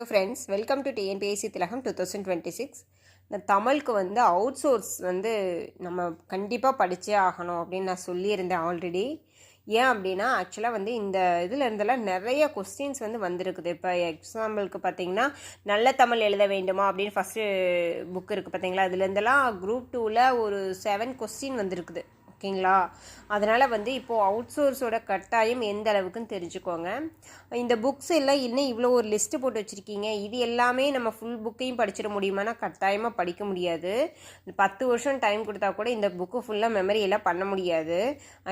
Friends welcome to TNPSC Thilagam two thousand twenty six இந்த தமிழுக்கு வந்து அவுட் சோர்ஸ் வந்து நம்ம கண்டிப்பாக படித்தே ஆகணும் அப்படின்னு நான் சொல்லியிருந்தேன் ஆல்ரெடி ஏன் அப்படின்னா ஆக்சுவலாக வந்து இந்த இதில் இருந்தெல்லாம் நிறைய கொஸ்டின்ஸ் வந்து வந்திருக்குது. இப்போ எக்ஸாம்பிளுக்கு பார்த்தீங்கன்னா நல்ல தமிழ் எழுத வேண்டுமா அப்படின்னு ஃபஸ்ட்டு புக் இருக்குது பார்த்தீங்களா இதுலேருந்தெல்லாம் குரூப் டூவில் ஒரு செவன் கொஸ்டின் வந்திருக்குது. ஓகேங்களா? அதனால் வந்து இப்போது அவுட் சோர்ஸோட கட்டாயம் எந்த அளவுக்குன்னு தெரிஞ்சுக்கோங்க. இந்த புக்ஸ் எல்லாம் இன்னும் இவ்வளோ ஒரு லிஸ்ட்டு போட்டு வச்சுருக்கீங்க. இது எல்லாமே நம்ம ஃபுல் புக்கையும் படிச்சிட முடியுமானா கட்டாயமாக படிக்க முடியாது. பத்து வருஷம் டைம் கொடுத்தா கூட இந்த புக்கு ஃபுல்லாக மெமரி எல்லாம் பண்ண முடியாது.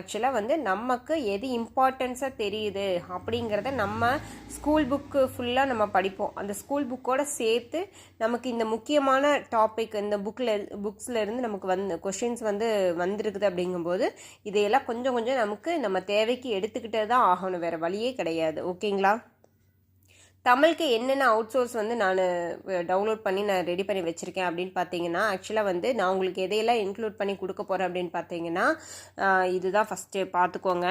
ஆக்சுவலாக வந்து நமக்கு எது இம்பார்ட்டன்ஸாக தெரியுது அப்படிங்கிறத நம்ம ஸ்கூல் புக்கு ஃபுல்லாக நம்ம படிப்போம். அந்த ஸ்கூல் புக்கோட சேர்த்து நமக்கு இந்த முக்கியமான டாபிக் இந்த புக்கில் புக்ஸில் இருந்து நமக்கு வந்து கொஷின்ஸ் வந்து வந்திருக்குது அப்படிங்கும்போது இதையெல்லாம் கொஞ்சம் கொஞ்சம் நமக்கு நம்ம தேவைக்கு எடுத்துக்கிட்டே தான் ஆகணும். வேறு வழியே கிடையாது. ஓகேங்களா? தமிழுக்கு என்னென்ன அவுட் சோர்ஸ் வந்து நான் டவுன்லோட் பண்ணி நான் ரெடி பண்ணி வச்சுருக்கேன் அப்படின்னு பார்த்தீங்கன்னா ஆக்சுவலாக வந்து நான் உங்களுக்கு எதையெல்லாம் இன்க்ளூட் பண்ணி கொடுக்க போகிறேன் அப்படின்னு பார்த்தீங்கன்னா இதுதான் ஃபஸ்ட்டு பார்த்துக்கோங்க.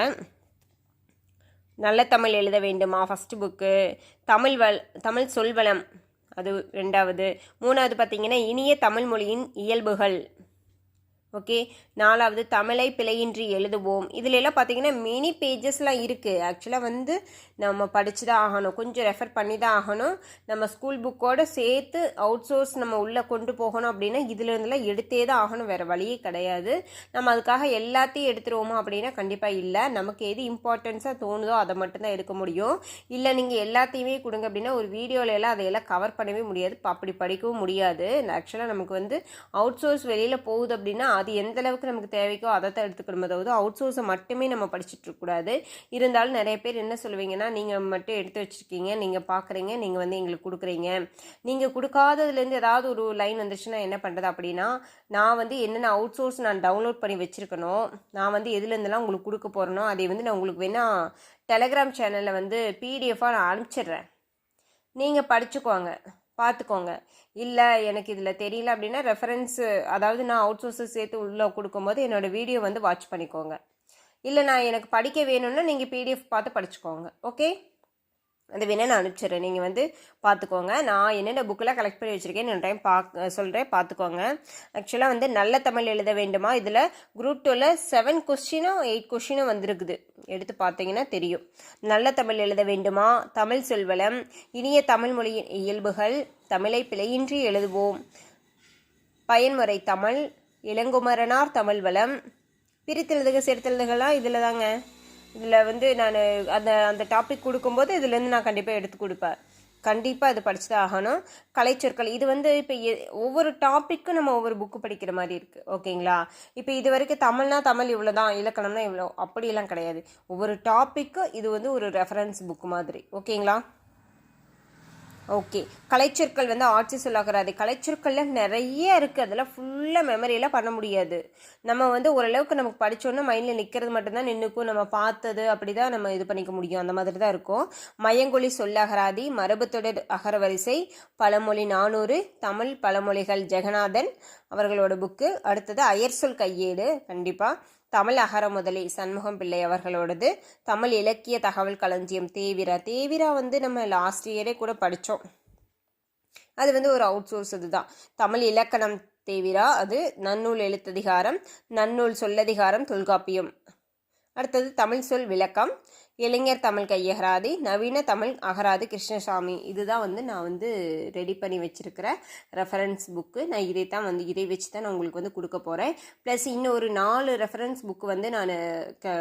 நல்ல தமிழ் எழுத வேண்டுமா? ஃபஸ்ட்டு புக்கு தமிழ் வல் தமிழ் சொல்வளம் அது ரெண்டாவது. மூணாவது பார்த்தீங்கன்னா இனிய தமிழ் மொழியின் இயல்புகள். ஓகே? நாலாவது தமிழை பிழையின்றி எழுதுவோம். இதுல எல்லாம் பார்த்தீங்கன்னா மினி பேஜஸ்லாம் இருக்குது ஆக்சுவலாக வந்து நம்ம படிச்சு தான் ஆகணும். கொஞ்சம் ரெஃபர் பண்ணி தான் ஆகணும். நம்ம ஸ்கூல் புக்கோட சேர்த்து அவுட் சோர்ஸ் நம்ம உள்ளே கொண்டு போகணும் அப்படின்னா இதுல இருந்தெல்லாம் எடுத்தே தான் ஆகணும். வேறு வழியே கிடையாது. நம்ம அதுக்காக எல்லாத்தையும் எடுத்துருவோமா அப்படின்னா கண்டிப்பாக இல்லை. நமக்கு எது இம்பார்ட்டன்ஸாக தோணுதோ அதை மட்டும்தான் எடுக்க முடியும். இல்லை நீங்கள் எல்லாத்தையுமே கொடுங்க அப்படின்னா ஒரு வீடியோவில எல்லாம் அதையெல்லாம் கவர் பண்ணவே முடியாது. அப்படி படிக்கவும் முடியாது. ஆக்சுவலாக நமக்கு வந்து அவுட் சோர்ஸ் வெளியில் போகுது அப்படின்னா அது எந்த அளவுக்கு நமக்கு தேவைக்கோ அதை தான் எடுத்துக்கணுமே தவிர அவுட் சோர்ஸை மட்டுமே நம்ம படிச்சுட்டு இருக்கக்கூடாது இருந்தாலும் நிறைய பேர் என்ன சொல்லுவீங்கன்னா நீங்கள் மட்டும் எடுத்து வச்சுருக்கீங்க நீங்கள் பார்க்குறீங்க நீங்கள் வந்து எங்களுக்கு கொடுக்குறீங்க. நீங்கள் கொடுக்காததுலேருந்து ஏதாவது ஒரு லைன் வந்துச்சுன்னா என்ன பண்ணுறது அப்படின்னா நான் வந்து என்னென்ன அவுட் சோர்ஸ் நான் டவுன்லோட் பண்ணி வச்சுருக்கணும் நான் வந்து எதுலேருந்துலாம் உங்களுக்கு கொடுக்க போகிறேனோ அதை வந்து நான் உங்களுக்கு வேணால் டெலகிராம் சேனலில் வந்து பிடிஎஃபாக நான் அனுப்பிச்சிடுறேன். நீங்கள் படிச்சுக்கோங்க. பார்த்துக்கோங்க இல்லை எனக்கு இதில் தெரியல அப்படின்னா ரெஃபரன்ஸு அதாவது நான் அவுட் சோர்ஸஸ் சேர்த்து உள்ளே கொடுக்கும்போது என்னோடய வீடியோ வந்து வாட்ச் பண்ணிக்கோங்க. இல்லை நான் எனக்கு படிக்க வேணும்னா நீங்கள் பிடிஎஃப் பார்த்து படிச்சுக்கோங்க. ஓகே அது வேணால் நான் அனுப்பிச்சிடுறேன். நீங்கள் வந்து பார்த்துக்கோங்க நான் என்னென்ன புக்கெலாம் கலெக்ட் பண்ணி வச்சுருக்கேன் இன்னொரு டைம் பார்க்க சொல்கிறேன் பார்த்துக்கோங்க ஆக்சுவலாக வந்து நல்ல தமிழ் எழுத வேண்டுமா? இதில் குரூப் டூவில் செவன் கொஸ்டினும் எயிட் கொஸ்டினும் வந்திருக்குது. எடுத்து பார்த்தீங்கன்னா தெரியும். நல்ல தமிழ் எழுத வேண்டுமா? தமிழ் சொல்வளம் இனிய தமிழ் மொழியின் இயல்புகள் தமிழை பிழையின்றி எழுதுவோம். பயன்முறை தமிழ் இளங்குமரனார் தமிழ் வளம் பிரித்தெழுதுக சேர்த்தெழுதுகள்லாம் இதில் தாங்க இதில் வந்து நான் அந்த அந்த டாபிக் கொடுக்கும்போது இதுலேருந்து நான் கண்டிப்பாக எடுத்து கொடுப்பேன். கண்டிப்பாக இது படிச்சு தான் ஆகணும். கலைச்சொற்கள் இது வந்து இப்போ ஒவ்வொரு டாப்பிக்கும் நம்ம ஒவ்வொரு புக்கு படிக்கிற மாதிரி இருக்குது ஓகேங்களா? இப்போ இது வரைக்கும் தமிழ்னா தமிழ் இவ்வளோ தான் இலக்கணம்னா இவ்வளோ அப்படியெல்லாம் கிடையாது. ஒவ்வொரு டாப்பிக்கும் இது வந்து ஒரு ரெஃபரன்ஸ் புக்கு மாதிரி. ஓகேங்களா? ஓகே. கலைச்சொற்கள் வந்து ஆட்சி சொல்லாகிறாது கலைச்சொற்கள்ல நிறைய இருக்குது அதெல்லாம் ஃபுல்லாக மெமரியெல்லாம் பண்ண முடியாது. நம்ம வந்து ஓரளவுக்கு நமக்கு படித்தோன்னா மைண்டில் நிற்கிறது மட்டும்தான் நின்றுக்கும் நம்ம பார்த்தது அப்படி தான் நம்ம இது பண்ணிக்க முடியும். அந்த மாதிரி தான் இருக்கும். மயங்கொழி சொல்லகராதி மரபுத்தொடர் அகரவரிசை பழமொழி நானூறு தமிழ் பழமொழிகள் ஜெகநாதன் அவர்களோட புக்கு. அடுத்தது அயர்சொல் கையேடு. கண்டிப்பாக தமிழ் அகர முதலி சண்முகம் பிள்ளை அவர்களோடது. தமிழ் இலக்கிய தகவல் களஞ்சியம் தேவிரா. தேவிரா வந்து நம்ம லாஸ்ட் இயரே கூட படித்தோம் அது வந்து ஒரு அவுட் சோர்ஸ் இதுதான். தமிழ் இலக்கணம் தேவிரா. அது நன்னூல் எழுத்ததிகாரம் நன்னூல் சொல்லதிகாரம் தொல்காப்பியம். அடுத்தது தமிழ் சொல் விளக்கம். இளைஞர் தமிழ் கையகராதி நவீன தமிழ் அகராதி கிருஷ்ணசாமி. இதுதான் வந்து நான் வந்து ரெடி பண்ணி வச்சிருக்கிற ரெஃபரன்ஸ் புக்கு நான் இதை தான் வந்து இதை வச்சு தான் நான் உங்களுக்கு வந்து கொடுக்க போகிறேன் ப்ளஸ் இன்னும் ஒரு நாலு ரெஃபரன்ஸ் புக்கு வந்து நான் க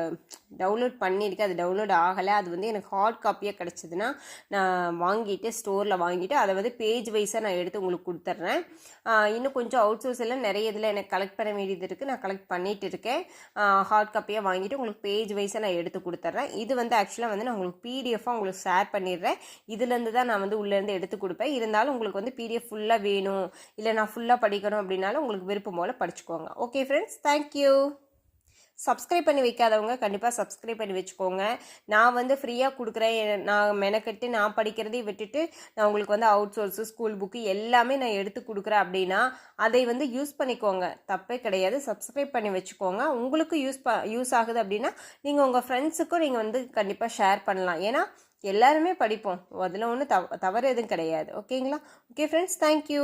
டவுன்லோட் பண்ணியிருக்கேன். அது டவுன்லோட் ஆகலை. அது வந்து எனக்கு ஹார்ட் காப்பியாக கிடச்சிதுன்னா நான் வாங்கிட்டு ஸ்டோரில் வாங்கிட்டு அதை வந்து பேஜ் வைஸாக நான் எடுத்து உங்களுக்கு கொடுத்துட்றேன். இன்னும் கொஞ்சம் அவுட் சோர்ஸ் எல்லாம் நிறைய இதில் எனக்கு கலெக்ட் பண்ண வேண்டியது இருக்குது நான் கலெக்ட் பண்ணிட்டு இருக்கேன். ஹார்ட் காப்பியாக வாங்கிட்டு உங்களுக்கு பேஜ் வைஸாக நான் எடுத்து கொடுத்துட்றேன். இது வந்து வந்து ஆக்சுவலாக வந்து நான் உங்களுக்கு பிடிஎஃபாக உங்களுக்கு ஷேர் பண்ணிடுறேன். இதுலேருந்து தான் நான் வந்து உள்ளேருந்து எடுத்து கொடுப்பேன். இருந்தாலும் உங்களுக்கு வந்து பிடிஎஃப் ஃபுல்லாக வேணும். இல்லை நான் ஃபுல்லாக படிக்கணும் அப்படின்னாலும் உங்களுக்கு விருப்பம் போல் படிச்சுக்கோங்க. ஓகே ஃப்ரெண்ட்ஸ் தேங்க்யூ சப்ஸ்கிரைப் பண்ணி வைக்காதவங்க கண்டிப்பாக சப்ஸ்கிரைப் பண்ணி வச்சுக்கோங்க. நான் வந்து ஃப்ரீயாக கொடுக்குறேன். நான் மெனக்கெட்டு நான் படிக்கிறதையும் விட்டுட்டு நான் உங்களுக்கு வந்து அவுட் சோர்ஸு ஸ்கூல் புக்கு எல்லாமே நான் எடுத்து கொடுக்குறேன் அப்படின்னா அதை வந்து யூஸ் பண்ணிக்கோங்க. தப்பே கிடையாது. சப்ஸ்கிரைப் பண்ணி வச்சுக்கோங்க. உங்களுக்கு யூஸ் ப யூஸ் ஆகுது அப்படின்னா நீங்கள் உங்கள் ஃப்ரெண்ட்ஸுக்கும் நீங்கள் வந்து கண்டிப்பாக ஷேர் பண்ணலாம். ஏன்னா எல்லாருமே படிப்போம். அதில் ஒன்றும் தவ தவறு எதுவும் கிடையாது. ஓகேங்களா ஓகே ஃப்ரெண்ட்ஸ் தேங்க்யூ